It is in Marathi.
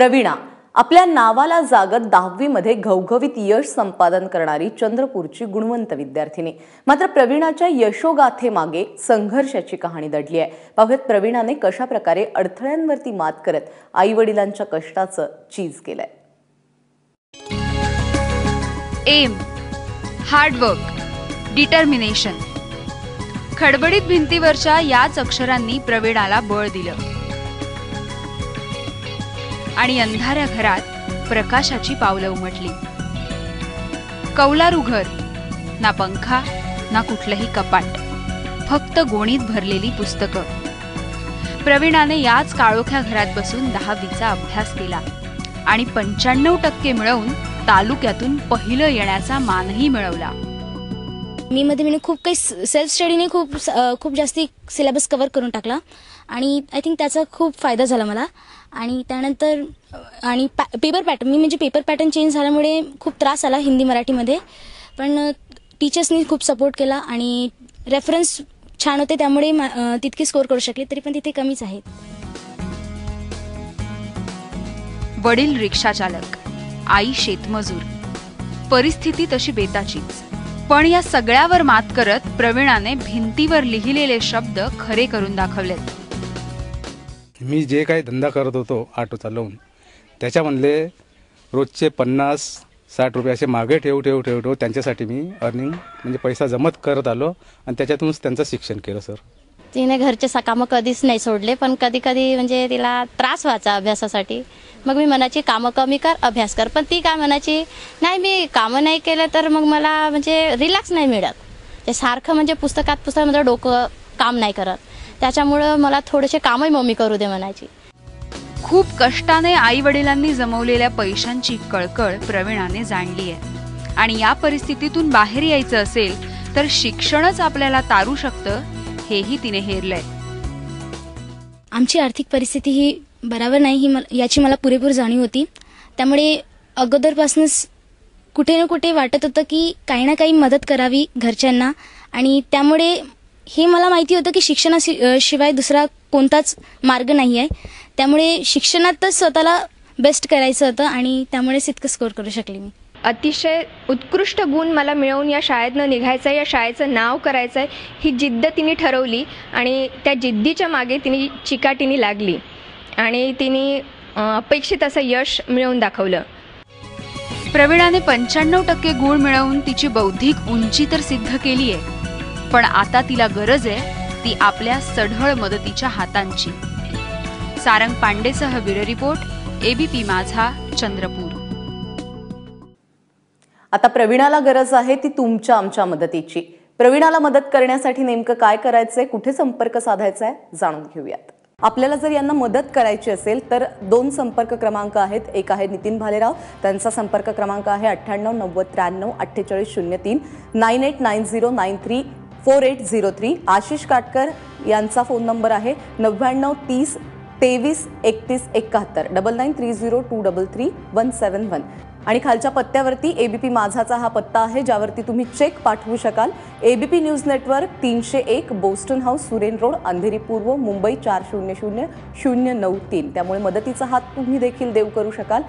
प्रवीणा आपल्या नावाला जागत दहावीमध्ये घवघवीत यश संपादन करणारी चंद्रपूरची गुणवंत विद्यार्थिनी. मात्र प्रवीणाच्या यशोगाथेमागे संघर्षाची कहाणी दडली आहे. बघत प्रवीणाने कशा प्रकारे अडथळ्यांवरती मात करत आई वडिलांच्या कष्टाचं चीज केलंय. Aim hard work determination. खडबडीत भिंतीवरच्या याच अक्षरांनी प्रवीणाला बळ दिलं. आणि अंधाऱ्या घरात प्रकाशाची पावलं उमटली. कौलारू घर ना पंखा ना कुठलंही कपाट. फक्त गोणीत भरलेली पुस्तकं. प्रवीणाने याच काळोख्या घरात बसून दहावीचा अभ्यास केला आणि पंच्याण्णव टक्के मिळवून तालुक्यातून पहिलं येण्याचा मानही मिळवला. मी मध्ये मी खूप काही सेल्फ स्टडीने खूप खूप जास्ती सिलेबस कव्हर करून टाकला. आणि आय थिंक त्याचा खूप फायदा झाला मला. आणि त्यानंतर आणि आणि पेपर पॅटर्न मी म्हणजे पेपर पॅटर्न चेंज झाल्यामुळे खूप त्रास आला हिंदी मराठीमध्ये. पण टीचर्सनी खूप सपोर्ट केला आणि रेफरन्स छान होते त्यामुळे मा- तितके स्कोर करू शकले तरी पण तिथे कमीच आहेत. वडील रिक्षा चालक आई शेतमजूर. परिस्थिती तशी बेताचीच. पण या सगळ्यावर मात करत प्रवीणाने भिंतीवर लिहिलेले शब्द खरे करून दाखवलेत. मी जे काही धंदा करत होतो ऑटो चालवून त्याच्यामधले रोजचे पन्नास साठ रुपये असे मागे ठेवू ठेवू ठेवू ठेवू त्यांच्यासाठी मी अर्निंग म्हणजे पैसा जमत करत आलो आणि त्याच्यातूनच त्यांचं शिक्षण केलं सर तिने घरचे सकामं कामं कधीच नाही सोडले पण कधी कधी म्हणजे तिला त्रास व्हायचा अभ्यासासाठी. मग मी म्हणायची कामं कमी कर अभ्यास कर. पण ती काय म्हणायची नाही मी कामं नाही केलं तर मग मला म्हणजे रिलॅक्स नाही मिळत. ते सारखं म्हणजे पुस्तकात पुस्तक माझं डोकं काम नाही करत. त्याच्यामुळं मला थोडेसे कामही मम्मी करू दे म्हणायची. खूप कष्टाने आई वडिलांनी जमवलेल्या पैशांची कळकळ प्रवीणाने जाणली आहे. आणि या परिस्थितीतून बाहेर यायचं असेल तर शिक्षणच आपल्याला तारू शकतं हेही तिने हेरलंय. आमची आर्थिक परिस्थिती ही बराबर नाही ही मला याची मला पुरेपूर जाणीव होती. त्यामुळे अगोदरपासूनच कुठे ना कुठे वाटत होतं की काही ना काही मदत करावी घरच्यांना आणि त्यामुळे हे मला माहिती होतं की शिक्षणाशिवाय दुसरा कोणताच मार्ग नाही आहे. त्यामुळे शिक्षणातच स्वतःला बेस्ट करायचं होतं आणि त्यामुळेच इतकं स्कोर करू शकले मी. अतिशय उत्कृष्ट गुण मला मिळवून या शाळेतनं निघायचं आहे या शाळेचं नाव करायचं आहे ही जिद्द तिने ठरवली आणि त्या जिद्दीच्या मागे तिने चिकाटीने लागली. आणि तिने अपेक्षित असं यश मिळवून दाखवलं. प्रवीणाने पंच्याण्णव टक्के गुण मिळवून तिची बौद्धिक उंची तर सिद्ध केली आहे पण आता तिला गरज आहे ती आपल्या सढळ मदतीच्या हातांची. Sarang पांडेसह bureau report ABP Majha Chandrapur. आता प्रवीणाला गरज आहे ती तुमच्या आमच्या मदतीची. प्रवीणाला मदत करण्यासाठी नेमकं काय करायचंय कुठे संपर्क साधायचा आहे जाणून घेऊयात. आपल्याला जर यांना मदत करायची असेल तर दोन संपर्क क्रमांक आहेत. एक आहे नितीन भालेराव त्यांचा संपर्क क्रमांक आहे अठ्ठ्याण्णव नव्वद त्र्याण्णव अठ्ठेचाळीस शून्य तीन nine eight nine zero nine three four eight zero three. Ashish Katkar यांचा फोन नंबर आहे नव्याण्णव तीस तेवीस एकतीस एकाहत्तर. Double nine three zero two double three one seven one आणि खालच्या पत्त्यावरती ए बी पी माझाचा हा पत्ता आहे ज्यावरती तुम्ही चेक पाठवू शकाल. ए बी न्यूज नेटवर्क तीनशे एक Boston house Suren road Andheri पूर्व मुंबई चार शून्य शून्य शून्य नऊ तीन. त्यामुळे मदतीचा हात तुम्ही देखील देऊ करू शकाल.